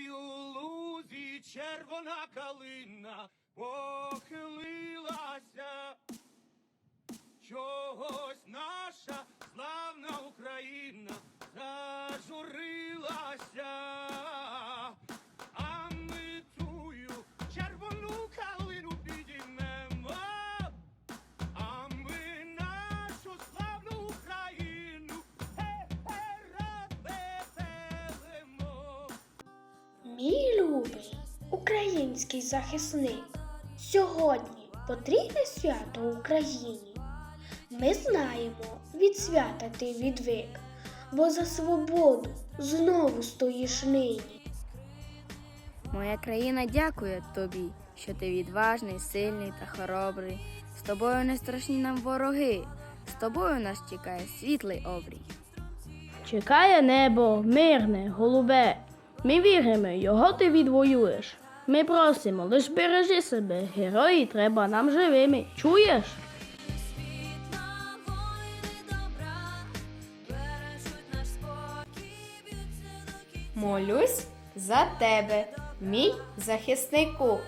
зеленою лузі червона калина похилилася. Український захисник, сьогодні потрібне свято Україні. Ми знаємо, від свята ти відвик, бо за свободу знову стоїш нині. Моя країна дякує тобі, що ти відважний, сильний та хоробрий. З тобою не страшні нам вороги, з тобою нас чекає світлий обрій. Чекає небо, мирне, голубе. Ми віримо, його ти відвоюєш. Ми просимо, лиш бережи себе, герої треба нам живими. Чуєш? Молюсь за тебе, мій захиснику,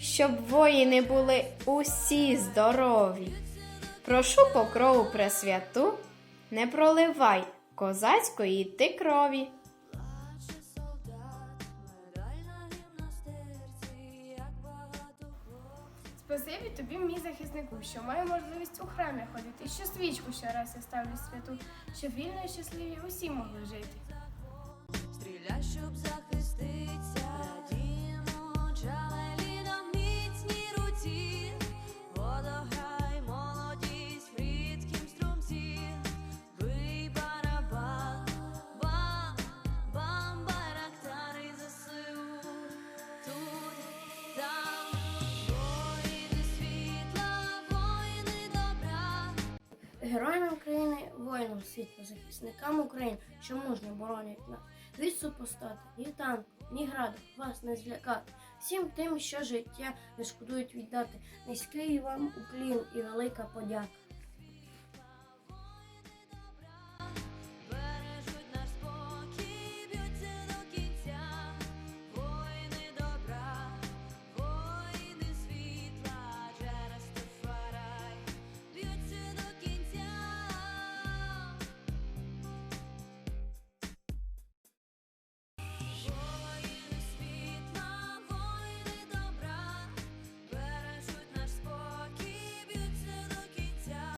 щоб воїни були усі здорові. Прошу покрову пресвяту, не проливай козацької ти крові. Спасибі тобі, мій захиснику, що маю можливість у храмі ходити, і що свічку ще раз я ставлю святу, щоб вільно і щасливі усі могли жити. Героям України, воїнам світла, захисникам України, що мужньо боронять нас. Від супостати, ні танку, ні граду вас не злякати. Всім тим, що життя не шкодують віддати. Низький вам уклін і велика подяка.